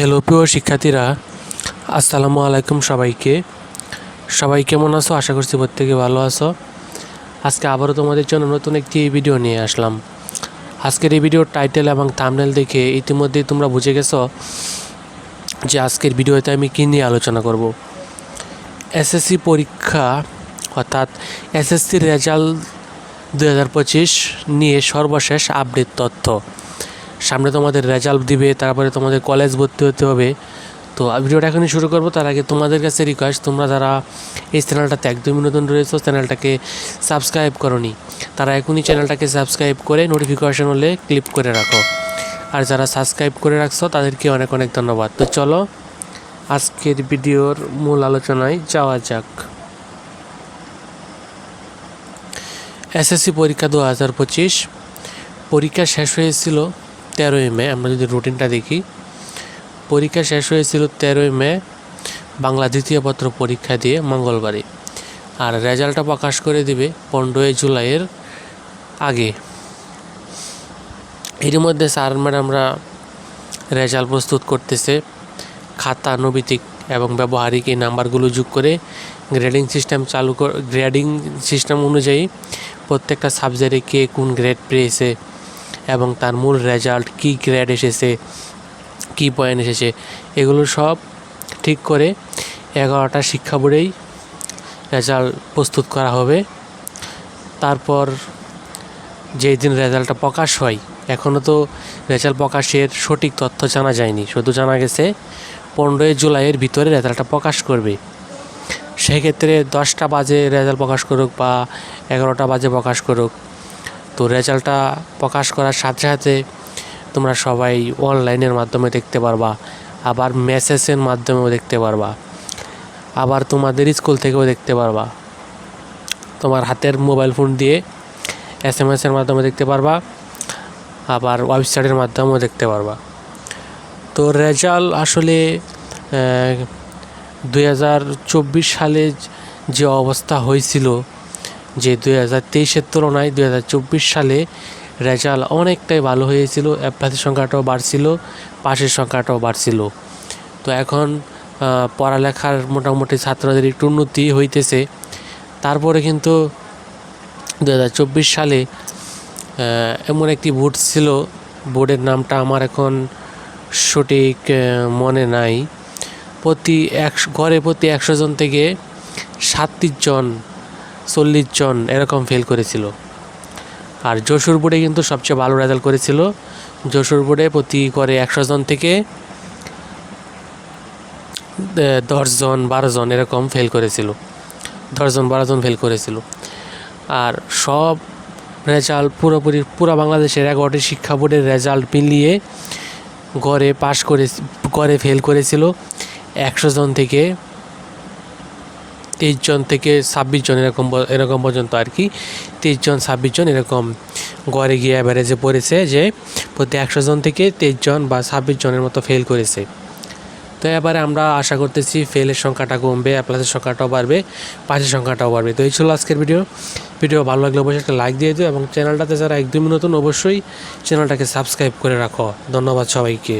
Hello, প্রিয় শিক্ষার্থীরা, আসসালামু আলাইকুম সবাইকে। সবাই কেমন আছো? আশা করছি প্রত্যেকে ভালো আছো। আজকে আবারও তোমাদের জন্য নতুন একটি ভিডিও নিয়ে আসলাম। আজকের এই ভিডিওর টাইটেল এবং থাম্বনেল দেখে ইতিমধ্যেই তোমরা বুঝে গেছো যে আজকের ভিডিওতে আমি কী নিয়ে আলোচনা করব। এসএসসি পরীক্ষা, অর্থাৎ এসএসসির রেজাল্ট দু হাজার পঁচিশ নিয়ে সর্বশেষ আপডেট তথ্য। সামনে তোমাদের রেজাল্ট দিবে, তারপরে তোমাদের কলেজ ভর্তি হতে হবে। তো ভিডিওটা এখনই শুরু করব, তার আগে তোমাদের কাছে রিকোয়েস্ট তোমরা যারা এই চ্যানেলটাতে একদমই নতুন রয়েছো চ্যানেলটাকে সাবস্ক্রাইব করনি, তারা এখনই চ্যানেলটাকে সাবস্ক্রাইব করে নোটিফিকেশন হলে ক্লিক করে রাখো। আর যারা সাবস্ক্রাইব করে রাখছো, তাদেরকে অনেক অনেক ধন্যবাদ। তো চলো, আজকের ভিডিওর মূল আলোচনায় যাওয়া যাক। এসএসসি পরীক্ষা দু হাজার পঁচিশ, পরীক্ষা শেষ হয়েছিল তেরোই মে, আমরা যদি রুটিনটা দেখি, পরীক্ষা শেষ হয়েছিল তেরোই মে, বাংলা দ্বিতীয় পত্র পরীক্ষা দিয়ে মঙ্গলবারে। আর রেজাল্টটা প্রকাশ করে দিবে পনেরোই জুলাইয়ের আগে। এর মধ্যে স্যার ম্যাডামরা রেজাল্ট প্রস্তুত করতেছে। খাতা, নৈতিক এবং ব্যবহারিক এই নাম্বারগুলো যোগ করে গ্রেডিং সিস্টেম চালু গ্রেডিং সিস্টেম অনুযায়ী প্রত্যেকটা সাবজেক্টে কে কোন গ্রেড পেয়েছে এবং তার মূল রেজাল্ট কী গ্রেড এসেছে, কী পয়েন্ট এসেছে, এগুলো সব ঠিক করে এগারোটা শিক্ষা বোর্ডেই রেজাল্ট প্রস্তুত করা হবে। তারপর যেই দিন রেজাল্টটা প্রকাশ হয় এখনও তো রেজাল্ট প্রকাশের সঠিক তথ্য জানা যায়নি, শুধু জানা গেছে পনেরোই জুলাইয়ের ভিতরে রেজাল্টটা প্রকাশ করবে। সেক্ষেত্রে দশটা বাজে রেজাল্ট প্রকাশ করুক বা এগারোটা বাজে প্রকাশ করুক তো রেজাল্টটা প্রকাশ করার সাথে সাথে তোমরা সবাই অনলাইনের মাধ্যমে দেখতে পারবা, আবার মেসেজের মাধ্যমেও দেখতে পারবা, আবার তোমাদের স্কুল থেকেও দেখতে পারবা। তোমার হাতের মোবাইল ফোন দিয়ে এস এম এসের মাধ্যমে দেখতে পারবা, আবার ওয়েবসাইটের মাধ্যমেও দেখতে পারবা। তো রেজাল্ট আসলে দুই হাজার চব্বিশ সালে যে অবস্থা হয়েছিল যে দুই হাজার তেইশের তুলনায় দুই হাজার চব্বিশ সালে রেজাল্ট অনেকটাই ভালো হয়েছিল। অ্যাপ্লাসের সংখ্যাটাও বাড়ছিল, পাশের সংখ্যাটাও বাড়ছিল। তো এখন পড়ালেখার মোটামুটি ছাত্রদের একটু উন্নতি হইতেছে। তারপরে কিন্তু দু চব্বিশ সালে এমন একটি বোর্ড ছিল। বোর্ডের নামটা আমার এখন সঠিক মনে নাই। প্রতি একশো, ঘরে প্রতি একশো জন থেকে সাতত্রিশ জন চল্লিশ জন এরকম ফেল করেছিল। আর যশোর বোর্ডে কিন্তু সবচেয়ে ভালো রেজাল্ট করেছিল। যশোর বোর্ডে প্রতি করে একশো জন থেকে দশজন বারো জন এরকম ফেল করেছিল। দশজন বারো জন ফেল করেছিল। আর সব রেজাল্ট পুরোপুরি, পুরো বাংলাদেশের এগারোটি শিক্ষা বোর্ডের রেজাল্ট মিলিয়ে গড়ে পাশ করে গড়ে ফেল করেছিল। একশো জন থেকে তেইশ জন থেকে ছাব্বিশ জন এরকম এরকম পর্যন্ত আর কি। তেইশ জন ছাব্বিশ জন এরকম গড়ে গিয়ে অ্যাভারেজে পড়েছে যে প্রতি একশো জন থেকে তেইশ জন বা ছাব্বিশ জনের মতো ফেল করেছে। তো এবারে আমরা আশা করতেছি ফেলের সংখ্যাটা কমবে অ্যাপ্লাসের সংখ্যাটাও বাড়বে পাশের সংখ্যাটাও বাড়বে। তো এই ছিল আজকের ভিডিও ভিডিও ভালো লাগলে অবশ্যই একটা লাইক দিয়ে দিও এবং চ্যানেলটাতে যারা একদমই নতুন অবশ্যই চ্যানেলটাকে সাবস্ক্রাইব করে রাখো। ধন্যবাদ সবাইকে।